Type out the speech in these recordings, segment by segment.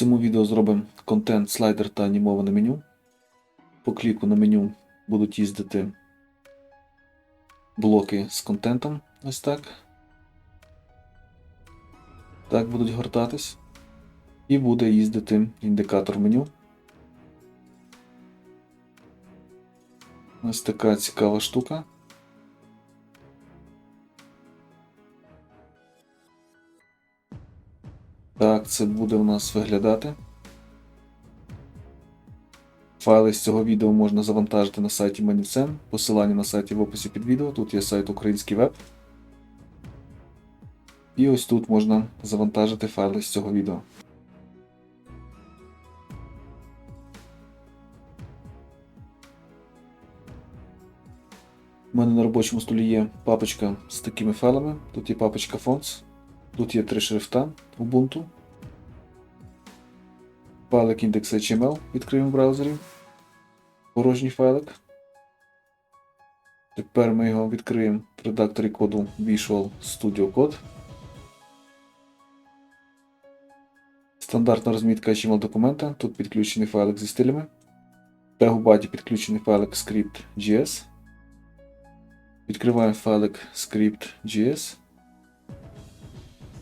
цьому відео зробимо контент, слайдер та анімоване меню. По кліку на меню будуть їздити блоки з контентом. Ось так. Так будуть гортатись. І буде їздити індикатор меню. Ось така цікава штука. Це буде у нас виглядати. Файли з цього відео можна завантажити на сайті Manifcen. Посилання на сайті в описі під відео. Тут є сайт Український веб. І ось тут можна завантажити файли з цього відео. У мене на робочому столі є папочка з такими файлами. Тут є папочка Fonts. Тут є три шрифта Ubuntu. Файлик index.html відкриємо в браузері. Порожній файлик. Тепер ми його відкриємо в редакторі коду Visual Studio Code. Стандартна розмітка HTML документа. Тут підключений файлик зі стилями. В тегу баді підключений файлик script.js. Відкриваємо файлик script.js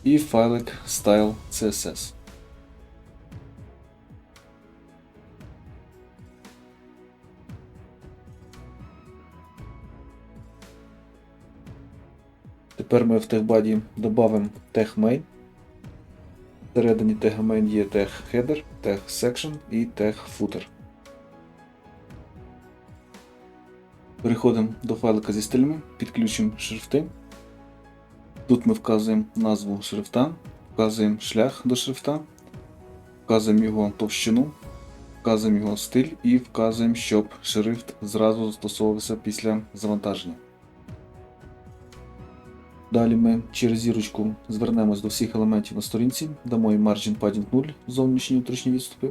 і файлик style Тепер ми в техбаді додамо тег main. Всередині тега main є тег header, тег section і тег footer. Переходимо до файлика зі стилями, підключимо шрифти. Тут ми вказуємо назву шрифта, вказуємо шлях до шрифта, вказуємо його товщину, вказуємо його стиль і вказуємо, щоб шрифт зразу застосовувався після завантаження. Далі ми через зірочку звернемось до всіх елементів на сторінці, дамо їм Margin Padding 0, зовнішні внутрішні відступи.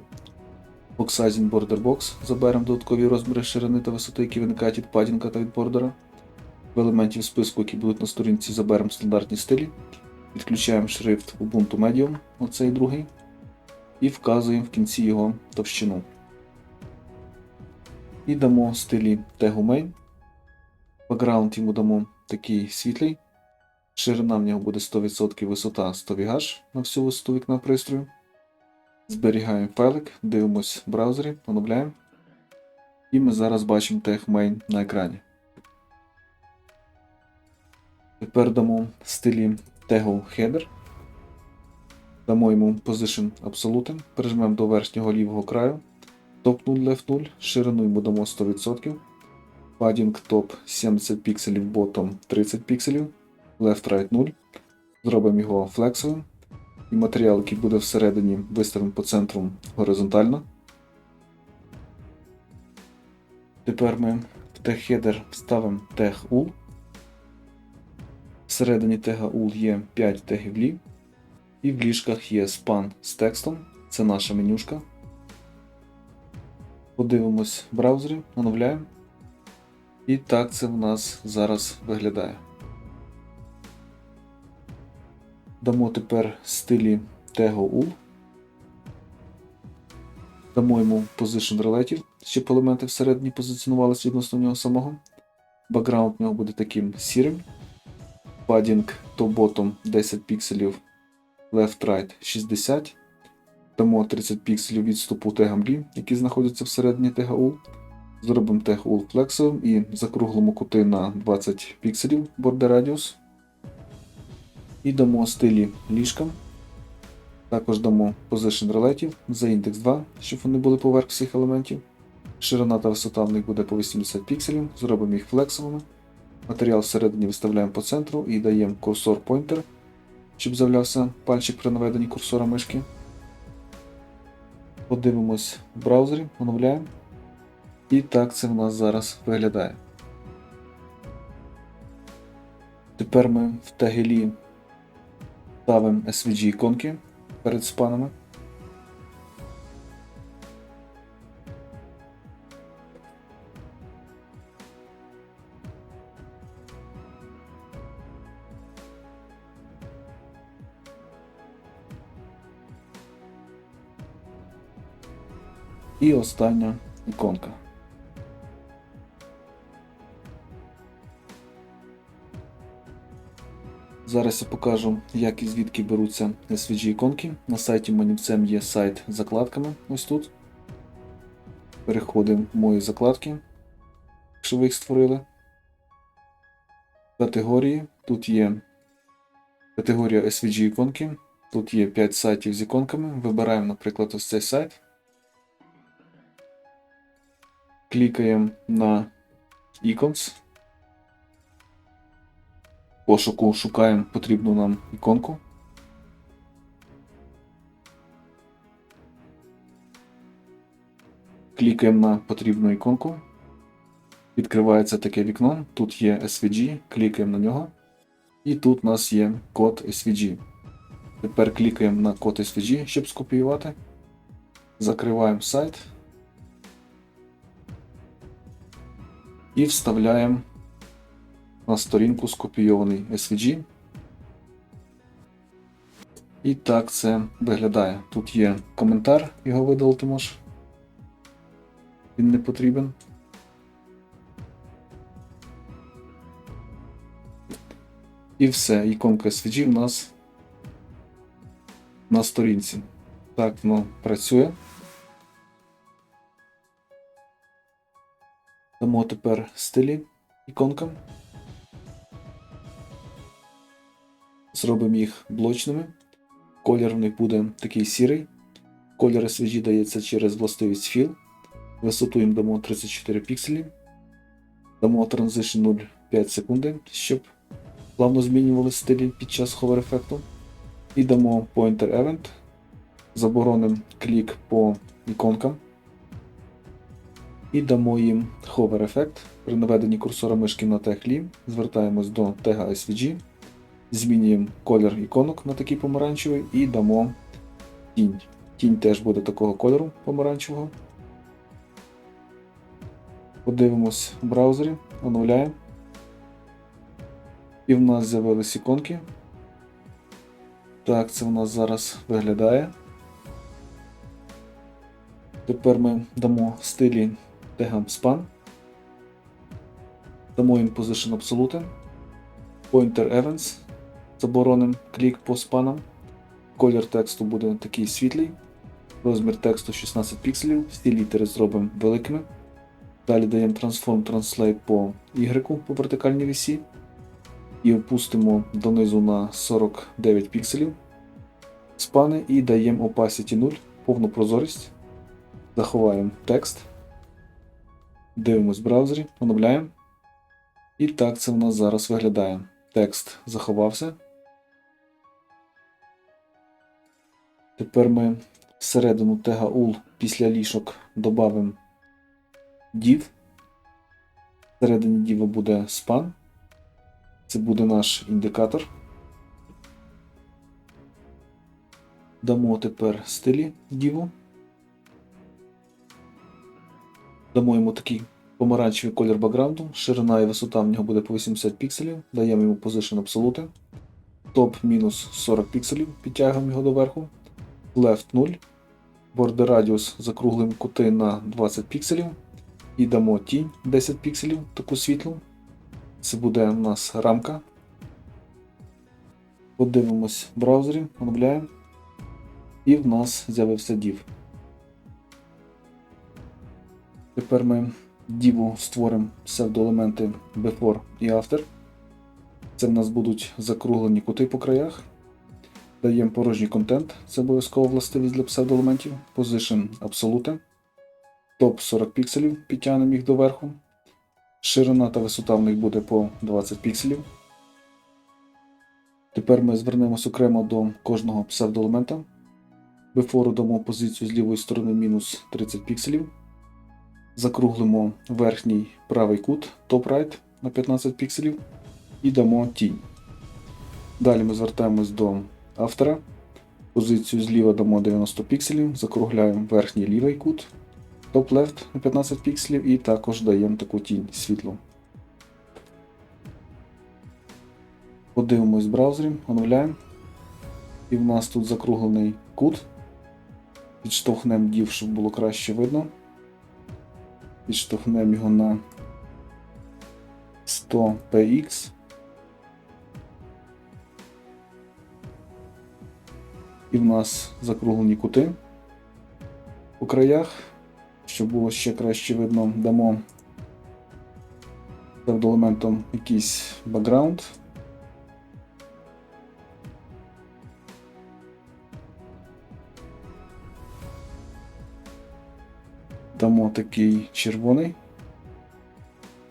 Boxsizing Border Box заберемо додаткові розміри ширини та висоти, які виникають від падінга та від бордера. В елементів списку, які будуть на сторінці, заберемо стандартні стилі. Підключаємо шрифт Ubuntu Medium, оцей другий, і вказуємо в кінці його товщину. І дамо стилі тегу main. Бекграунд йому дамо такий світлий. Ширина в нього буде 100%, висота 100 VH на всю висоту вікна пристрою. Зберігаємо файлик, дивимось в браузері, оновляємо. І ми зараз бачимо тег main на екрані. Тепер дамо стилі тегу header. Дамо йому Position Absolute, прижмемо до верхнього лівого краю. Top 0 Left 0, ширину йому дамо 100%. Padding топ 70 пікселів, bottom 30 пікселів, left right 0. Зробимо його флексовим. І матеріал, який буде всередині, виставимо по центру горизонтально. Тепер ми в тег header вставимо тег UL. Всередині тега UL є 5 тегів лі. І в ліжках є span з текстом. Це наша менюшка. Подивимось в браузері, оновляємо. І так це в нас зараз виглядає. Дамо тепер стилі тегу UL. Дамо йому Position Relative, щоб елементи всередині позиціонувалися відносно нього самого. Бакграунд у нього буде таким сірим. Padding to bottom 10 пікселів, left right 60. Дамо 30 пікселів відступу тегам лі, які знаходяться всередині тега. Зробимо тег флексовим і закруглимо кути на 20 пікселів border radius. І дамо стилі ліжкам. Також дамо Position Relative за індекс 2, щоб вони були поверх всіх елементів. Ширина та висота в них буде по 80 пікселів, зробимо їх флексовими. Матеріал всередині виставляємо по центру і даємо курсор pointer, щоб з'являвся пальчик при наведенні курсора мишки. Подивимось в браузері, оновляємо. І так це в нас зараз виглядає. Тепер ми в тегелі ставимо SVG іконки перед спанами. І остання іконка. Зараз я покажу, як і звідки беруться SVG іконки. На сайті Манівцем є сайт з закладками ось тут. Переходимо в мої закладки, якщо ви їх створили. Категорії. Тут є категорія SVG іконки. Тут є 5 сайтів з іконками. Вибираємо, наприклад, ось цей сайт. Клікаємо на Icons. Пошуку шукаємо потрібну нам іконку. Клікаємо на потрібну іконку. Відкривається таке вікно. Тут є SVG, клікаємо на нього. І тут у нас є код SVG. Тепер клікаємо на код SVG, щоб скопіювати. Закриваємо сайт. І вставляємо на сторінку скопійований SVG. І так це виглядає. Тут є коментар, його видалити можеш. Він не потрібен. І все, іконка SVG у нас на сторінці. Так воно працює. Дамо тепер стилі іконкам. Зробимо їх блочними. Колір в них буде такий сірий. Колір SVG дається через властивість Fill. Висоту їм дамо 34 пікселі. Дамо Transition 0,5 секунди, щоб плавно змінювали стилі під час hover ефекту. І дамо Pointer Event. Заборонимо клік по іконкам. І дамо їм hover ефект. При наведенні курсора мишки на теглі звертаємось до тега SVG. Змінюємо колір іконок на такий помаранчевий і дамо тінь. Тінь теж буде такого кольору помаранчевого. Подивимось в браузері, оновляємо. І в нас з'явились іконки. Так, це в нас зараз виглядає. Тепер ми дамо стилі тегам span. Дамо їм Position Absolute. Pointer Events. Забороним клік по спанам. Колір тексту буде такий світлий. Розмір тексту 16 пікселів. Всі літери зробимо великими. Далі даємо Transform Translate по Y по вертикальній вісі. І опустимо донизу на 49 пікселів. Спани і даємо Opacity 0, повну прозорість. Заховаємо текст. Дивимось в браузері, оновляємо. І так це в нас зараз виглядає. Текст заховався. Тепер ми всередину тега UL після лішок додамо div. Всередині діва буде span. Це буде наш індикатор. Дамо тепер стилі діву. Дамо йому такий помаранчевий колір бакграунду, ширина і висота в нього буде по 80 пікселів, даємо йому Position Absolute. Топ мінус 40 пікселів, підтягуємо його доверху. Left 0. Border Radius закруглимо кути на 20 пікселів. І дамо тінь 10 пікселів, таку світлу. Це буде у нас рамка. Подивимось в браузері, оновляємо. І в нас з'явився div. Тепер ми діву створимо псевдоелементи before і after. Це в нас будуть закруглені кути по краях. Даємо порожній контент, це обов'язково властивість для псевдоелементів. Position Absolute. Топ 40 пікселів, підтягнемо їх доверху. Ширина та висота в них буде по 20 пікселів. Тепер ми звернемось окремо до кожного псевдоелемента. Before дамо позицію з лівої сторони мінус 30 пікселів. Закруглимо верхній правий кут Right на 15 пікселів і дамо тінь. Далі ми звертаємось до автора. Позицію зліва дамо 90 пікселів, закругляємо верхній лівий кут Top Left на 15 пікселів і також даємо таку тінь світлу. Подивимось в браузері, оновляємо. І в нас тут закруглений кут. Підштовхнемо дів, щоб було краще видно. Підштовхнемо його на 100 І в нас закруглені кути по краях, щоб було ще краще видно, дамо псевдоелементом якийсь бекграунд. Дамо такий червоний.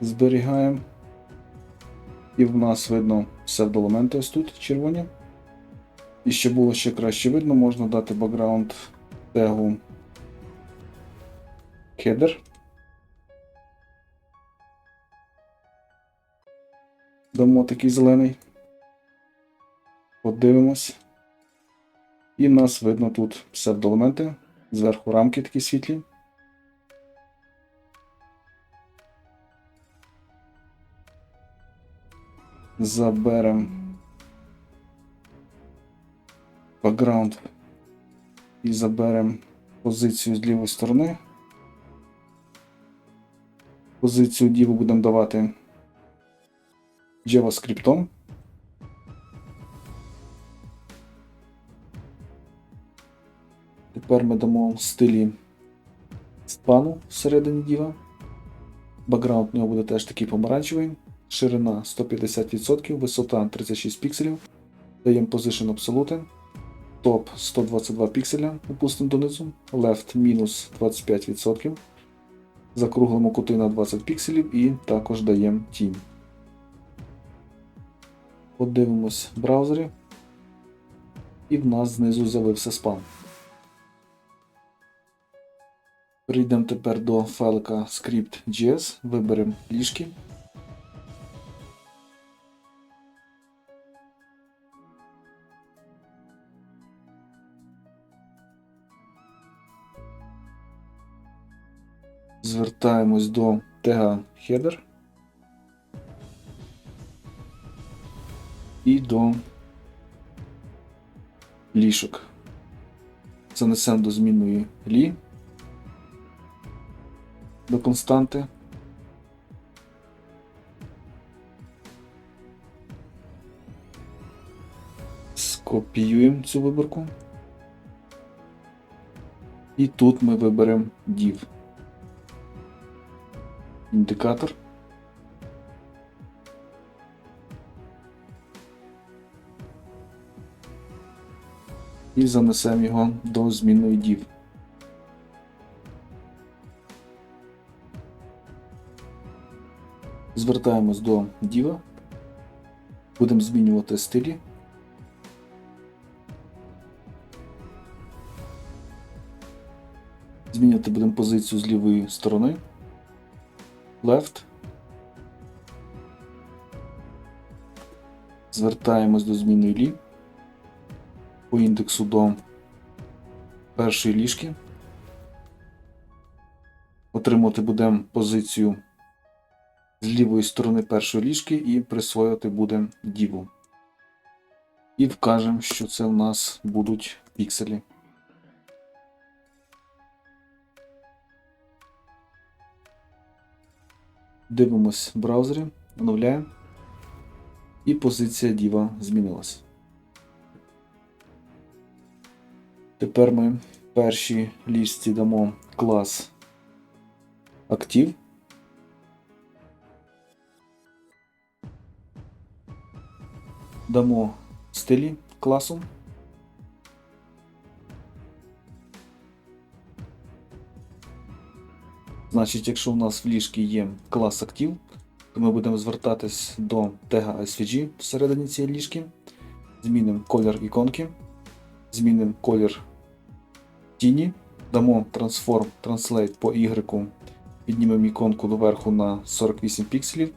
Зберігаємо. І в нас видно псевдоелементи ось тут червоні. І щоб було ще краще видно, можна дати бекграунд тегу header. Дамо такий зелений. Подивимось. І в нас видно тут псевдоелементи. Зверху рамки такі світлі. Заберемо бекграунд і заберемо позицію з лівої сторони. Позицію діву будемо давати JavaScript. Тепер ми дамо в стилі спану всередині діва. Бекграунд у нього буде теж такий помаранчевий. Ширина 150%, висота 36 пікселів. Даємо Position Absolute. Топ 122 пікселя, опустимо донизу. Left мінус 25%. Закруглимо кути на 20 пікселів і також даємо тінь. Подивимось в браузері. І в нас знизу з'явився спам. Перейдемо тепер до файлика script.js, виберемо ліжки. Звертаємось до тега header і до лішок. Занесемо до змінної лі до константи. Скопіюємо цю виборку. І тут ми виберемо div. Індикатор. І занесемо його до змінної div. Звертаємось до діва. Будемо змінювати стилі. Змінювати будемо позицію з лівої сторони. Left. Звертаємось до зміни лі. По індексу до першої ліжки. Отримувати будемо позицію з лівої сторони першої ліжки і присвоювати будемо діву. І вкажемо, що це у нас будуть пікселі. Дивимось в браузері, оновляємо. І позиція діва змінилась. Тепер ми в першій ліжці дамо клас актив. Дамо стилі класу. Значить, якщо у нас в ліжці є клас актив, то ми будемо звертатись до тега SVG всередині цієї ліжки. Змінимо колір іконки, змінимо колір тіні, дамо Transform Translate по Y, піднімемо іконку доверху на 48 пікселів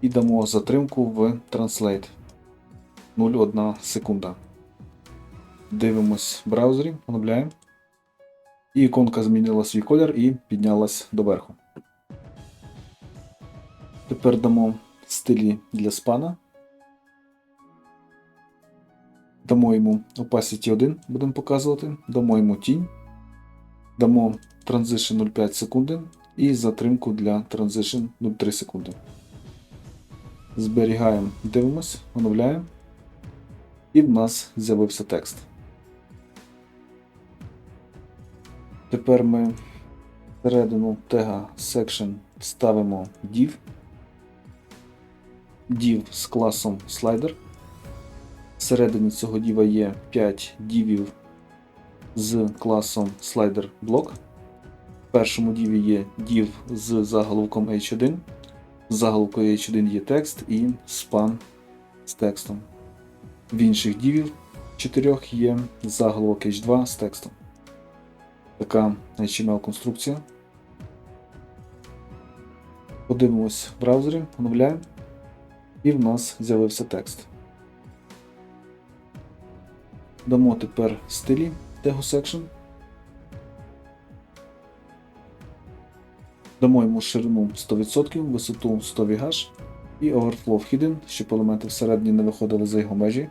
і дамо затримку в Translate 0,1 секунда. Дивимось в браузері, оновляємо. І іконка змінила свій колір і піднялась доверху. Тепер дамо стилі для спана. Дамо йому opacity 1, будемо показувати, дамо йому тінь. Дамо Transition 0,5 секунди і затримку для Transition 0,3 секунди. Зберігаємо, дивимось, оновляємо. І в нас з'явився текст. Тепер ми всередину тега section ставимо div. Div з класом slider. Всередині цього діва є 5 дівів з класом slider block. В першому діві є div з заголовком h1. З заголовкою h1 є текст і span з текстом. В інших дівів чотирьох є заголовок h2 з текстом. Така HTML конструкція. Подивимось в браузері, оновляємо. І в нас з'явився текст. Дамо тепер стилі Tego Section. Дамо йому ширину 100%, висоту 100 VH і Overflow Hidden, щоб елементи всередині не виходили за його межі.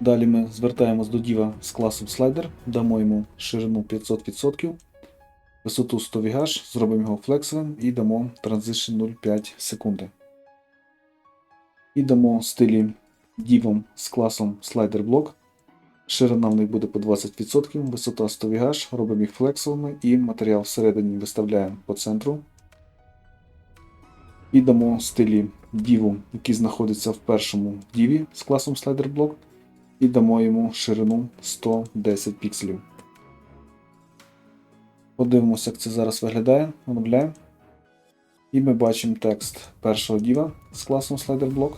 Далі ми звертаємось до діва з класом Slider, дамо йому ширину 500%, висоту 100 VH, зробимо його флексовим і дамо Transition 0,5 секунди. І дамо стилі дівом з класом Slider Block. Ширина в них буде по 20%, висота 100 VH, робимо їх флексовими і матеріал всередині виставляємо по центру. І дамо стилі діву, який знаходиться в першому діві з класом Slider Block, і дамо йому ширину 110 пікселів. Подивимося, як це зараз виглядає. Оновляємо. І ми бачимо текст першого діва з класом Slider Block.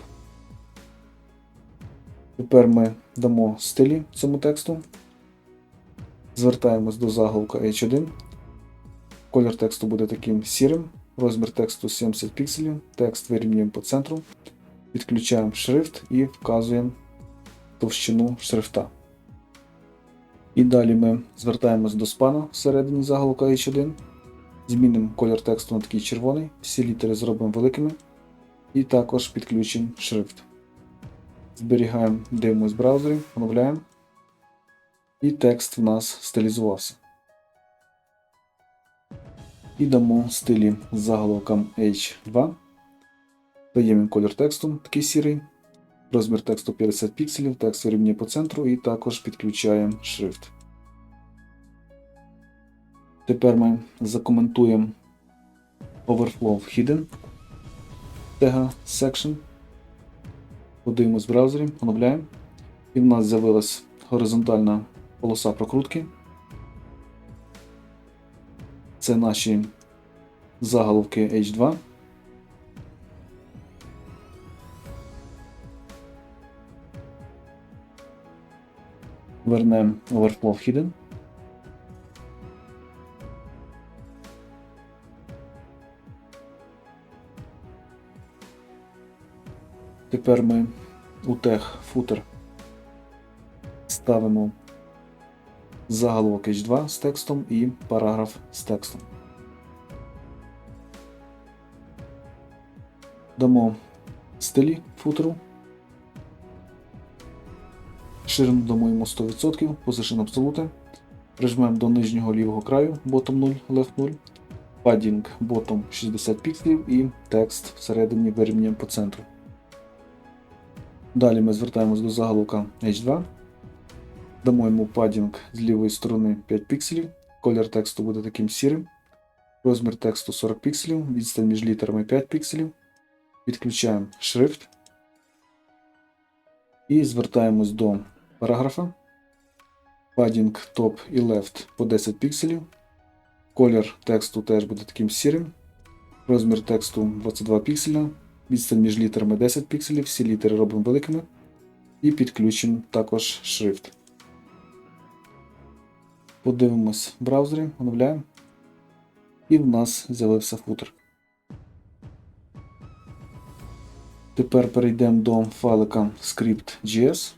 Тепер ми дамо стилі цьому тексту. Звертаємось до заголовка H1. Колір тексту буде таким сірим. Розмір тексту 70 пікселів. Текст вирівнюємо по центру. Підключаємо шрифт і вказуємо товщину шрифта. І далі ми звертаємось до спана всередині заголовка H1. Змінимо колір тексту на такий червоний. Всі літери зробимо великими. І також підключимо шрифт. Зберігаємо, дивимось браузері, оновляємо. І текст в нас стилізувався. І дамо стилі з заголовком H2. Даємо колір тексту, такий сірий. Розмір тексту 50 пікселів, текст вирівнює по центру і також підключаємо шрифт. Тепер ми закоментуємо Overflow Hidden тега Section. Подивимось в браузері, оновляємо. І в нас з'явилась горизонтальна полоса прокрутки. Це наші заголовки H2. Вернемо Overflow Hidden. Тепер ми у тег footer ставимо заголовок H2 з текстом і параграф з текстом. Дамо стилі футеру. Ширину дамо йому 100%, Position Absolute. Прижмемо до нижнього лівого краю bottom 0, left 0. Padding bottom 60 пікселів і текст всередині вирівнюємо по центру. Далі ми звертаємось до заголовка H2. Дамо йому падінг з лівої сторони 5 пікселів. Колір тексту буде таким сірим. Розмір тексту 40 пікселів, відстань між літерами 5 пікселів. Підключаємо шрифт. І звертаємось до параграфа. Падінг топ і left по 10 пікселів. Колір тексту теж буде таким сірим. Розмір тексту 22 пікселя. Відстань між літерами 10 пікселів, всі літери робимо великими. І підключимо також шрифт. Подивимось в браузері, оновляємо. І в нас з'явився футер. Тепер перейдемо до файлика script.js.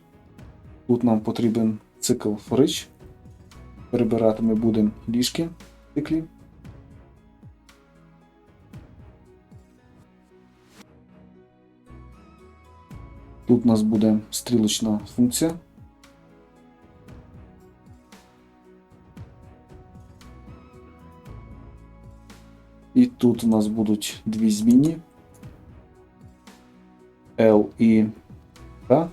Тут нам потрібен цикл фрич. Перебирати ми будемо ліжки в циклі. Тут у нас буде стрілочна функція. І тут у нас будуть дві зміни L і K.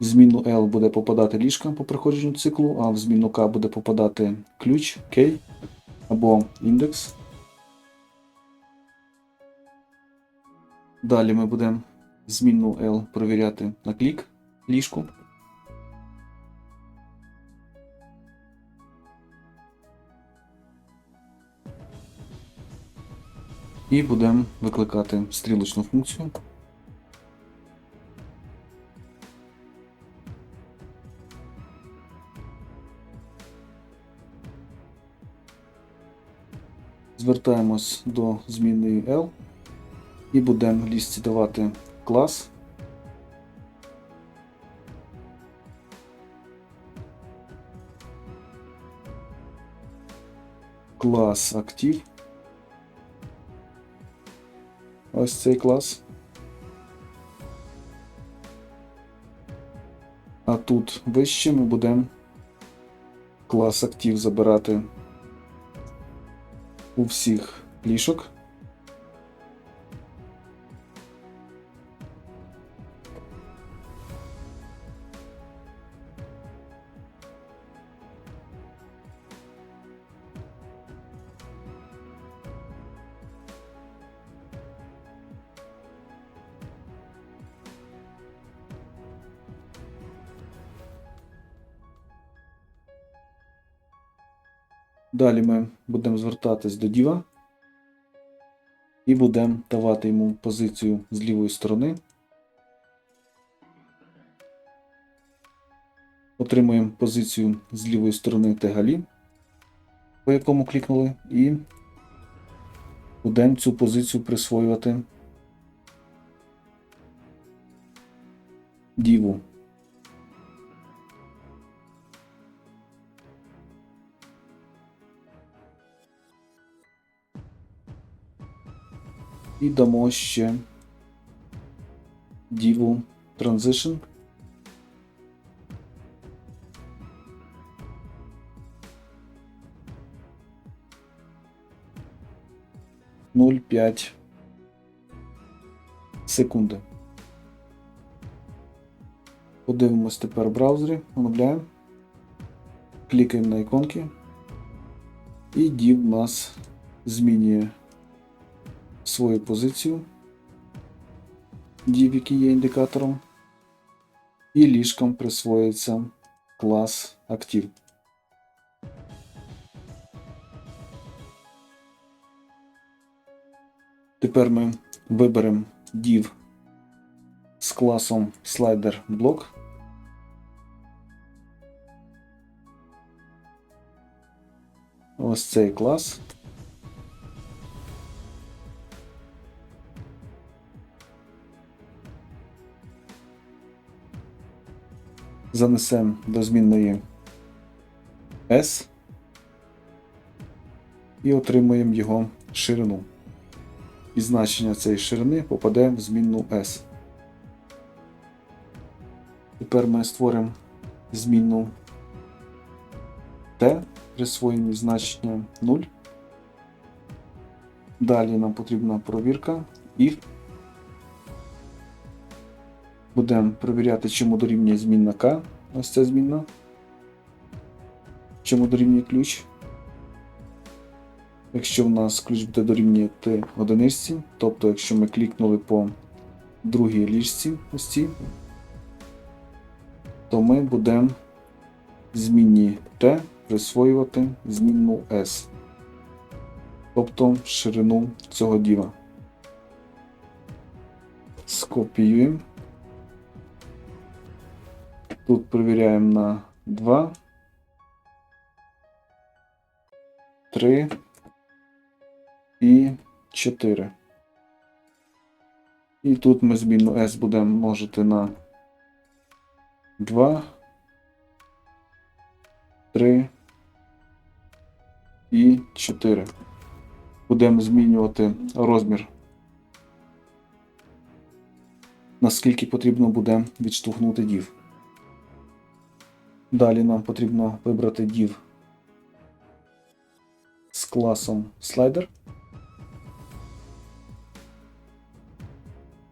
В зміну L буде попадати ліжка по проходженню циклу, а в зміну K буде попадати ключ K або індекс. Далі ми будемо змінну L перевіряти на клік ліжку. І будемо викликати стрілочну функцію. Звертаємось до змінної L і будемо в лісті давати клас. Клас актив. Ось цей клас. А тут вище ми будемо клас актив забирати у всіх лішок. Далі ми будемо звертатись до діва і будемо давати йому позицію з лівої сторони. Отримуємо позицію з лівої сторони тегалі, по якому клікнули, і будемо цю позицію присвоювати діву. І дамо ще діву Transition. Нуль п'ять секунди. Подивимось тепер в браузері, оновляємо, клікаємо на іконки, і дів нас змінює свою позицію, div, який є індикатором, і ліжкам присвоюється клас актив. Тепер ми виберемо div з класом slider block. Ось цей клас. Занесемо до змінної S і отримуємо його ширину. І значення цієї ширини попаде в змінну S. Тепер ми створимо змінну T, присвоєні значення 0. Далі нам потрібна провірка if. Будемо перевіряти, чому дорівнює змінна К. Ось ця змінна. Чому дорівнює ключ. Якщо в нас ключ буде дорівнювати одиниці, тобто якщо ми клікнули по другій ліжці, ось цій, то ми будемо змінні T присвоювати змінну S, тобто ширину цього діва. Скопіюємо. Тут перевіряємо на 2, 3 і 4. І тут ми змінну S будемо множити на 2, 3 і 4. Будемо змінювати розмір. Наскільки потрібно буде відштовхнути дів. Далі нам потрібно вибрати div з класом слайдер.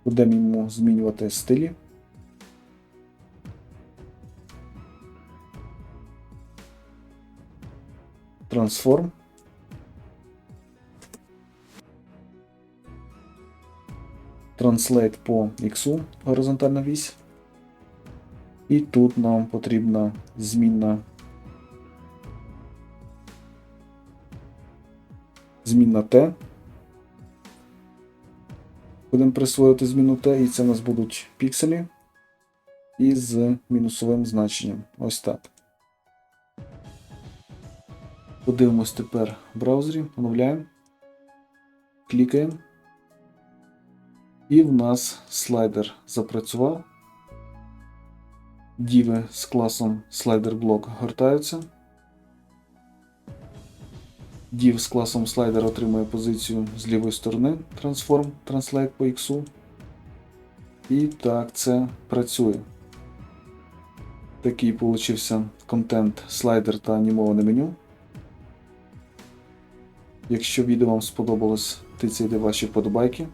Будемо йому змінювати стилі. Transform. Translate по X, горизонтальна вісь. І тут нам потрібна змінна. Змінна T. Будемо присвоїти зміну T, і це у нас будуть пікселі із мінусовим значенням. Ось так. Подивимось тепер в браузері, оновляємо, клікаємо. І в нас слайдер запрацював. Діви з класом SliderBlock гортаються. Div з класом Slider отримує позицію з лівої сторони Transform Translate по X. І так це працює. Такий получився контент слайдер та анімоване меню. Якщо відео вам сподобалось, тицяйте ваші вподобайки,